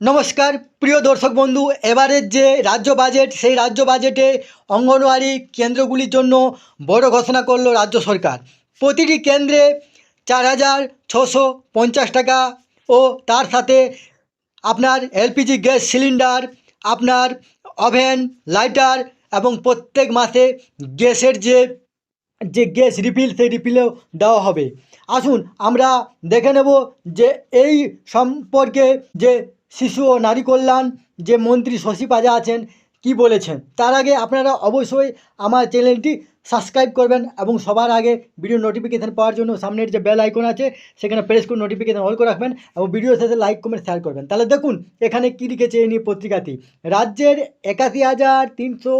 নমস্কার, প্রিয় দর্শক বন্ধু, এবারের যে রাজ্য বাজেট, সেই রাজ্য বাজেটে অঙ্গনওয়াড়ি কেন্দ্রগুলির জন্য বড় ঘোষণা করল রাজ্য সরকার। প্রতিটি কেন্দ্রে চার হাজার ছশো পঞ্চাশ টাকা ও তার সাথে আপনার এলপিজি গ্যাস সিলিন্ডার, আপনার ওভেন, লাইটার এবং প্রত্যেক মাসে গ্যাসের যে যে গ্যাস রিফিল, সেই রিফিলেও দেওয়া হবে। আসুন, আমরা দেখে নেব যে এই সম্পর্কে যে শিশু ও নারী কল্যাণ যে মন্ত্রী শশী পাজা আছেন, কি বলেছেন? তার আগে আপনারা অবশ্যই আমার চ্যানেলটি সাবস্ক্রাইব করবেন এবং সবার আগে ভিডিও নোটিফিকেশান পাওয়ার জন্য সামনের যে বেল আইকন আছে, সেখানে প্রেস করে নোটিফিকেশান অল করে রাখবেন এবং ভিডিও শেষে লাইক কমেন্ট শেয়ার করবেন। তাহলে দেখুন, এখানে কী লিখেছে এই নিয়ে পত্রিকাটি? রাজ্যের একাশি হাজার তিনশো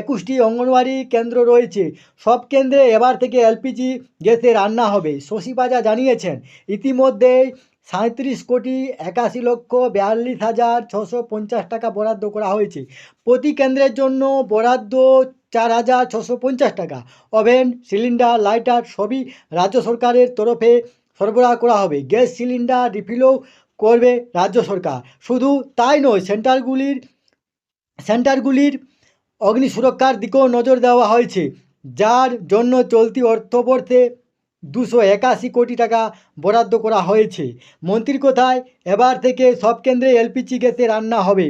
একুশটি অঙ্গনওয়াড়ি কেন্দ্র রয়েছে। সব কেন্দ্রে এবার থেকে এলপিজি গ্যাসে রান্না হবে। শশী পাজা জানিয়েছেন, ইতিমধ্যেই সাঁত্রিশ কোটি একাশি লক্ষ বিয়াল্লিশ হাজার ছশো পঞ্চাশ টাকা বরাদ্দ করা হয়েছে। প্রতি কেন্দ্রের জন্য বরাদ্দ চার হাজার ছশো পঞ্চাশ টাকা। ওভেন, সিলিন্ডার, লাইটার সবই রাজ্য সরকারের তরফে সরবরাহ করা হবে। গ্যাস সিলিন্ডার রিফিলও করবে রাজ্য সরকার। শুধু তাই নয়, সেন্টারগুলির সেন্টারগুলির অগ্নি সুরক্ষার দিকেও নজর দেওয়া হয়েছে। যার জন্য চলতি অর্থবর্ষে দুশো একাশি কোটি টাকা বরাদ্দ করা হয়েছে। মন্ত্রীর কথায় এবার থেকে সব কেন্দ্রে এলপিজি গ্যাসে রান্না হবে,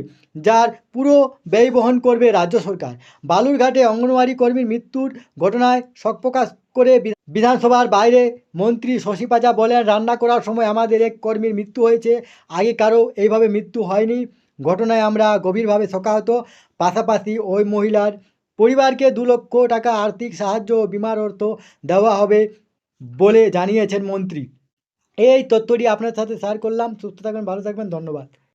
যার পুরো ব্যয় বহন করবে রাজ্য সরকার। বালুরঘাটে অঙ্গনওয়াড়ি কর্মীর মৃত্যুর ঘটনায় শোক প্রকাশ করে বিধানসভার বাইরে মন্ত্রী শশী পাজা বলেন, রান্না করার সময় আমাদের এক কর্মীর মৃত্যু হয়েছে। আগে কারও এইভাবে মৃত্যু হয়নি। ঘটনায় আমরা গভীরভাবে শোকাহত। পাশাপাশি ওই মহিলার পরিবারকে দু লক্ষ টাকা আর্থিক সাহায্য ও বিমার অর্থ দেওয়া হবে। বলে জানিয়েছেন মন্ত্রী। এই তথ্যটি আপনার সাথে শেয়ার করলাম। সুস্থ থাকবেন ভালো থাকবেন ধন্যবাদ।